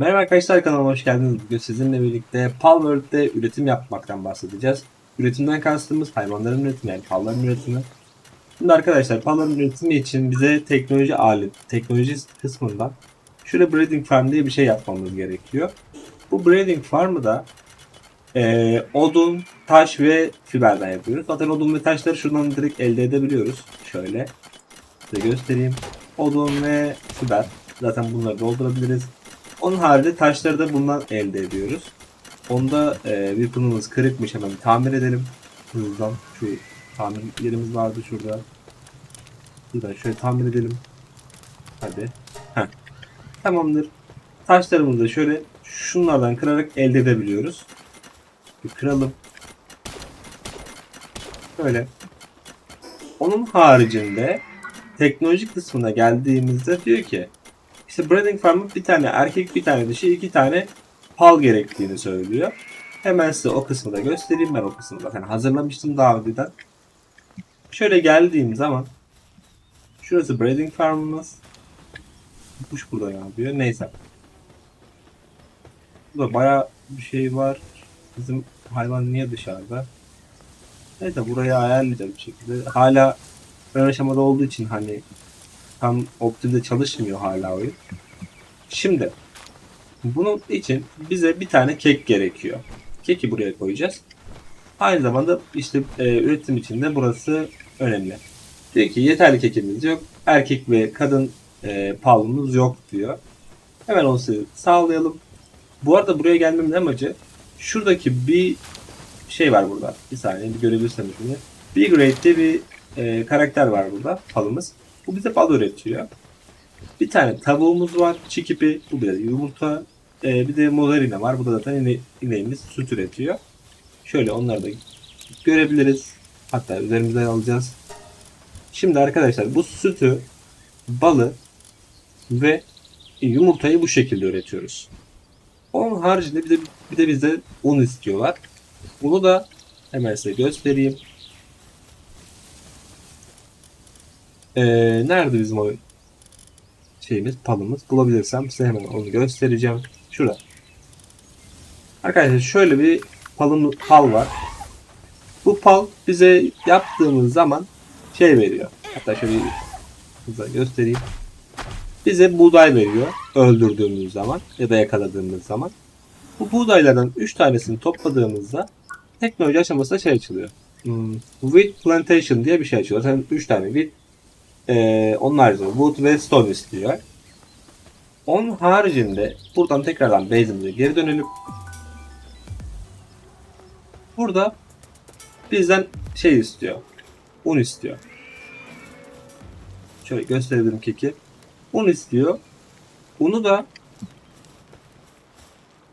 Merhaba arkadaşlar kanalıma hoş geldiniz. Bugün sizinle birlikte Palworld'de üretim yapmaktan bahsedeceğiz. Üretimden kastımız hayvanların üretimi yani palların üretimi. Şimdi arkadaşlar palların üretimi için bize teknoloji alet, teknoloji kısmından şöyle breeding farm diye bir şey yapmamız gerekiyor. Bu breeding farmı da eee, odun, taş ve fiberden yapıyoruz. Zaten odun ve taşları şuradan direkt elde edebiliyoruz. Şöyle size göstereyim. Odun ve fiber. Zaten bunları doldurabiliriz. Onun haricinde taşları da bundan elde ediyoruz. Onda e, bir pınımız kırıkmış hemen tamir edelim. Hızdan şu tamir yerimiz vardı şurada. Buradan şöyle tamir edelim. Hadi. Heh. Tamamdır. Taşlarımızı da şöyle şunlardan kırarak elde edebiliyoruz. Bir kıralım. Böyle. Onun haricinde teknoloji kısmına geldiğimizde diyor ki işte breeding farm'ın bir tane erkek bir tane dişi iki tane pal gerektiğini söylüyor. Hemen size o kısmı da göstereyim. Ben o kısmı zaten hazırlamıştım daha önceden. Şöyle geldiğim zaman şurası breeding farm'ımız. Kuş burada yapıyor? Neyse. Burada bayağı bir şey var. Bizim hayvan niye dışarıda? Neyse burayı ayarlayacağım bir şekilde. Hala ön aşamada olduğu için hani tam optimde çalışmıyor hala oyun. Şimdi bunun için bize bir tane kek gerekiyor. Keki buraya koyacağız. Aynı zamanda işte e, üretim için de burası önemli. Diyor ki yeterli kekimiz yok. Erkek ve kadın e, palmımız yok diyor. Hemen onu sağlayalım. Bu arada buraya gelmemin amacı şuradaki bir şey var burada. Bir saniye bir görebilirseniz bunu. B-Grade'de bir e, karakter var burada palımız. Bu bize bal üretiyor. Bir tane tavuğumuz var. Çikipi. Bu bir de yumurta. Ee, bir de mozzarella var. Bu da zaten ine, ineğimiz süt üretiyor. Şöyle onları da görebiliriz. Hatta üzerimize alacağız. Şimdi arkadaşlar bu sütü, balı ve yumurtayı bu şekilde üretiyoruz. Onun haricinde bir de, bir de bize un istiyorlar. Bunu da hemen size göstereyim. Ee, nerede bizim o şeyimiz, palımız? Bulabilirsem size hemen onu göstereceğim. Şurada. Arkadaşlar şöyle bir palım, pal var. Bu pal bize yaptığımız zaman şey veriyor. Hatta şöyle size göstereyim. Bize buğday veriyor öldürdüğümüz zaman ya da yakaladığımız zaman. Bu buğdaylardan 3 tanesini topladığımızda teknoloji aşamasında şey açılıyor. Hmm, wheat plantation diye bir şey açılıyor. Zaten 3 tane wheat ee, onun haricinde Wood ve Stone istiyor. Onun haricinde buradan tekrardan base'imize geri dönelim. Burada bizden şey istiyor. Un istiyor. Şöyle gösterelim keki. Un istiyor. Unu da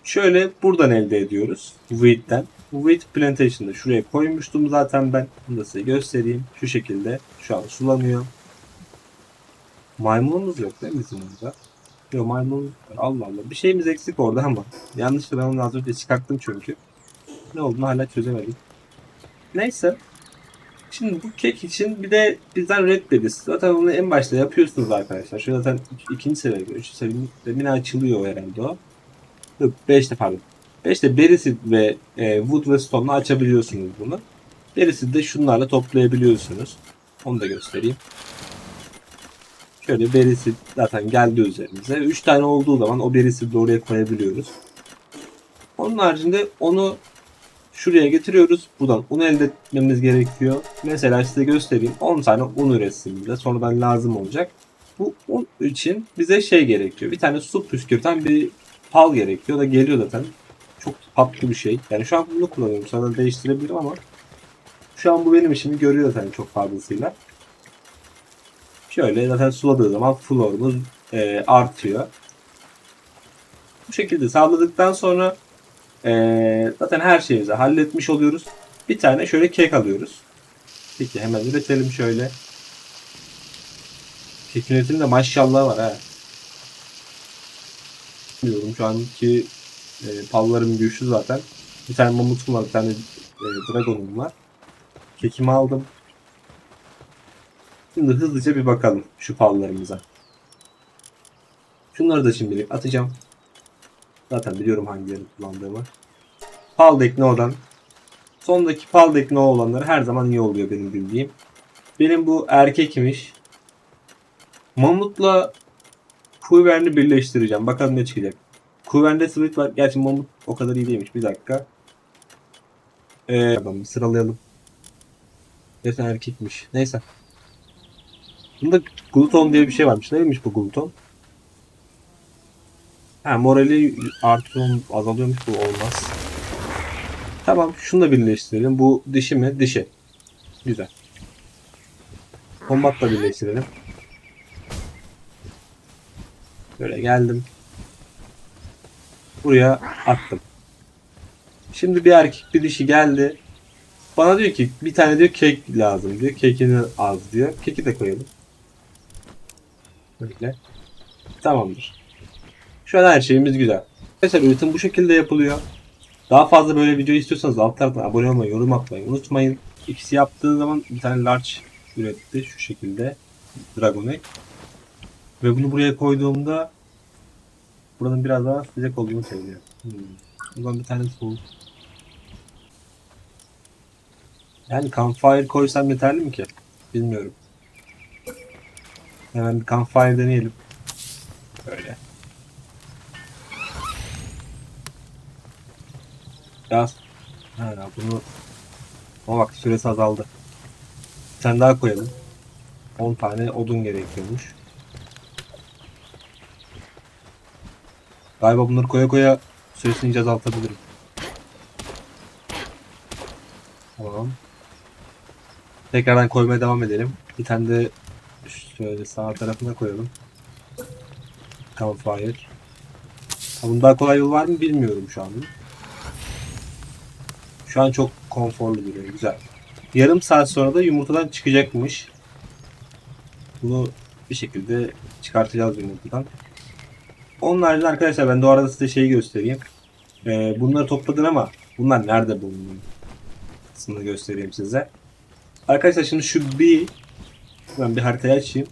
şöyle buradan elde ediyoruz. Wheat'ten. Wheat plantation'da şuraya koymuştum zaten ben. Bunu da size göstereyim. Şu şekilde. Şu an sulanıyor. Maymunumuz yok değil mi bizim burada? Yok maymun Allah Allah. Bir şeyimiz eksik orada ama. Yanlışlıkla onu az önce çıkarttım çünkü. Ne olduğunu hala çözemedim. Neyse. Şimdi bu kek için bir de bizden red berries. Zaten onu en başta yapıyorsunuz arkadaşlar. Şu zaten ik- ikinci seviye, üçüncü seviye. Demine açılıyor herhalde o. Yok beşte pardon. Beşte berries ve e, wood ve stone'la açabiliyorsunuz bunu. Berries'i de şunlarla toplayabiliyorsunuz. Onu da göstereyim. Şöyle berisi zaten geldi üzerimize. 3 tane olduğu zaman o berisi de oraya koyabiliyoruz. Onun haricinde onu şuraya getiriyoruz. Buradan un elde etmemiz gerekiyor. Mesela size göstereyim. 10 tane un üretsin bize. Sonradan lazım olacak. Bu un için bize şey gerekiyor. Bir tane su püskürten bir pal gerekiyor. Da geliyor zaten. Çok tatlı bir şey. Yani şu an bunu kullanıyorum. Sonra değiştirebilirim ama şu an bu benim işimi görüyor zaten çok fazlasıyla. Şöyle zaten suladığı zaman florumuz e, artıyor. Bu şekilde sağladıktan sonra e, zaten her şeyimizi halletmiş oluyoruz. Bir tane şöyle kek alıyoruz. Peki hemen üretelim şöyle. Kek üretiminde maşallah var ha. Bilmiyorum şu anki e, pallarım güçlü zaten. Bir tane mamutum var, bir tane e, dragonum var. Kekimi aldım. Şimdi hızlıca bir bakalım şu pallarımıza. Şunları da şimdilik atacağım. Zaten biliyorum hangilerini kullandığımı. Paldek No'dan. Sondaki Paldek No olanları her zaman iyi oluyor benim bildiğim. Benim bu erkekmiş. Mamut'la Kuvern'i birleştireceğim. Bakalım ne çıkacak. Kuvern'de Split var. Gerçi Mamut o kadar iyi değilmiş. Bir dakika. Ee, tamam, sıralayalım. Gerçekten erkekmiş. Neyse. Bunda gluton diye bir şey varmış. Neymiş bu gluton? Ha morali artı on azalıyormuş bu olmaz. Tamam şunu da birleştirelim. Bu dişi mi? Dişi. Güzel. Kombatla birleştirelim. Böyle geldim. Buraya attım. Şimdi bir erkek bir dişi geldi. Bana diyor ki bir tane diyor kek lazım diyor. Kekini az diyor. Keki de koyalım. Böyle. Tamamdır. Şu an her şeyimiz güzel. Arkadaşlar üretim bu şekilde yapılıyor. Daha fazla böyle video istiyorsanız alt taraftan abone olmayı, yorum atmayı unutmayın. İkisi yaptığı zaman bir tane large üretti şu şekilde. Dragon Egg. Ve bunu buraya koyduğumda buranın biraz daha sıcak olduğunu söylüyor. Hmm. O zaman bir tane soğuk. Yani campfire koysam yeterli mi ki? Bilmiyorum. Hemen bir campfire deneyelim. Böyle. Biraz. Ha, bunu ama bak süresi azaldı. Bir tane daha koyalım. 10 tane odun gerekiyormuş. Galiba bunları koya koya süresini iyice azaltabilirim. Tamam. Tekrardan koymaya devam edelim. Bir tane de şöyle sağ tarafına koyalım. Campfire. Bunun daha kolay yol var mı bilmiyorum şu an. Şu an çok konforlu duruyor. Güzel. Yarım saat sonra da yumurtadan çıkacakmış. Bunu bir şekilde çıkartacağız yumurtadan. Onun haricinde arkadaşlar ben de o arada size şeyi göstereyim. Ee, bunları topladın ama bunlar nerede bulunuyor? Kısmını göstereyim size. Arkadaşlar şimdi şu bir ben bir haritayı açayım.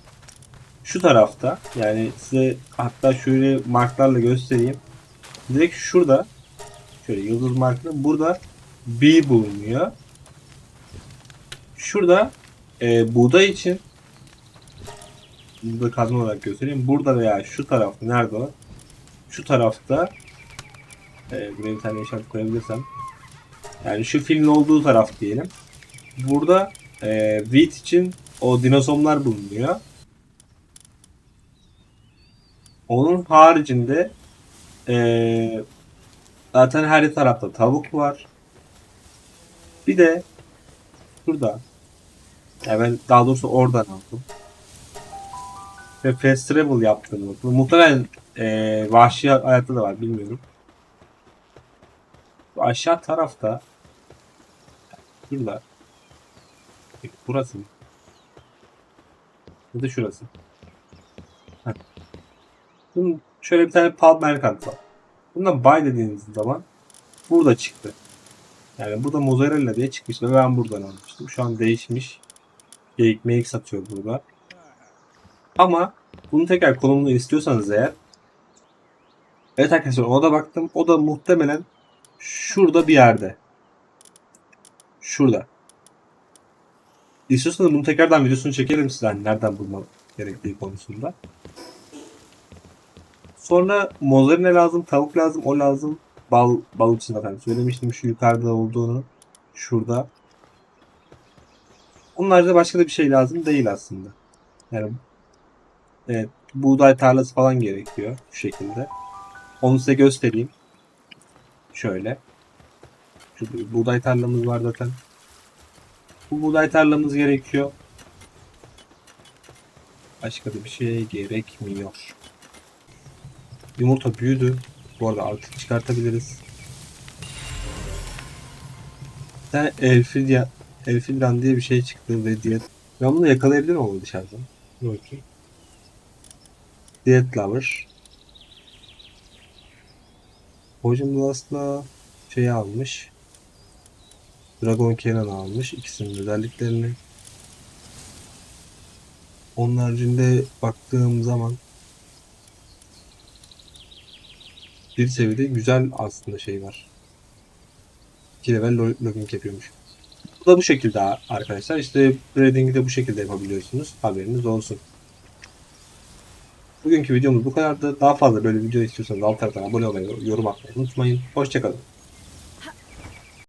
Şu tarafta yani size hatta şöyle marklarla göstereyim. Direkt şurada şöyle yıldız marklı burada B bulunuyor. Şurada e, buğday için burada kazma olarak göstereyim. Burada veya şu tarafta nerede o? Şu tarafta e, buraya bir tane işaret koyabilirsem. Yani şu filmin olduğu taraf diyelim. Burada e, wheat için o dinozomlar bulunuyor. Onun haricinde e, zaten her tarafta tavuk var. Bir de şurada yani ben daha doğrusu oradan aldım. Ve fast travel yaptığını unuttum. Muhtemelen e, vahşi hayatta da var bilmiyorum. Bu aşağı tarafta şurada Peki, burası mı? Ya da şurası. Bunun şöyle bir tane pub merkant var. Buna buy dediğiniz zaman burada çıktı. Yani burada mozzarella diye çıkmış ve ben buradan almıştım. Şu an değişmiş. Geyik meyik satıyor burada. Ama bunu tekrar konumunu istiyorsanız eğer Evet arkadaşlar ona da baktım. O da muhtemelen şurada bir yerde. Şurada. İstiyorsanız bunu tekrardan videosunu çekelim size hani nereden bulma gerektiği konusunda. Sonra mozzarella lazım, tavuk lazım, o lazım. Bal, bal için zaten söylemiştim şu yukarıda olduğunu. Şurada. Onun haricinde başka da bir şey lazım değil aslında. Yani evet, buğday tarlası falan gerekiyor şu şekilde. Onu size göstereyim. Şöyle. Bir buğday tarlamız var zaten. Bu buğday tarlamız gerekiyor. Başka da bir şey gerekmiyor. Yumurta büyüdü. Bu arada artık çıkartabiliriz. Tane Elfidya, Elfidran diye bir şey çıktı ve diyet. Ben bunu yakalayabilir miyim dışarıdan? Bakayım. Diyet Lover. Poison Blast'la şeyi almış. Dragon Cannon almış. ikisinin özelliklerini. Onun haricinde baktığım zaman bir seviyede güzel aslında şey var. 2 level lo- logging yapıyormuş. Bu da bu şekilde arkadaşlar. İşte breeding'i de bu şekilde yapabiliyorsunuz. Haberiniz olsun. Bugünkü videomuz bu kadardı. Daha fazla böyle video istiyorsanız alt taraftan abone olmayı, yorum atmayı unutmayın. Hoşçakalın.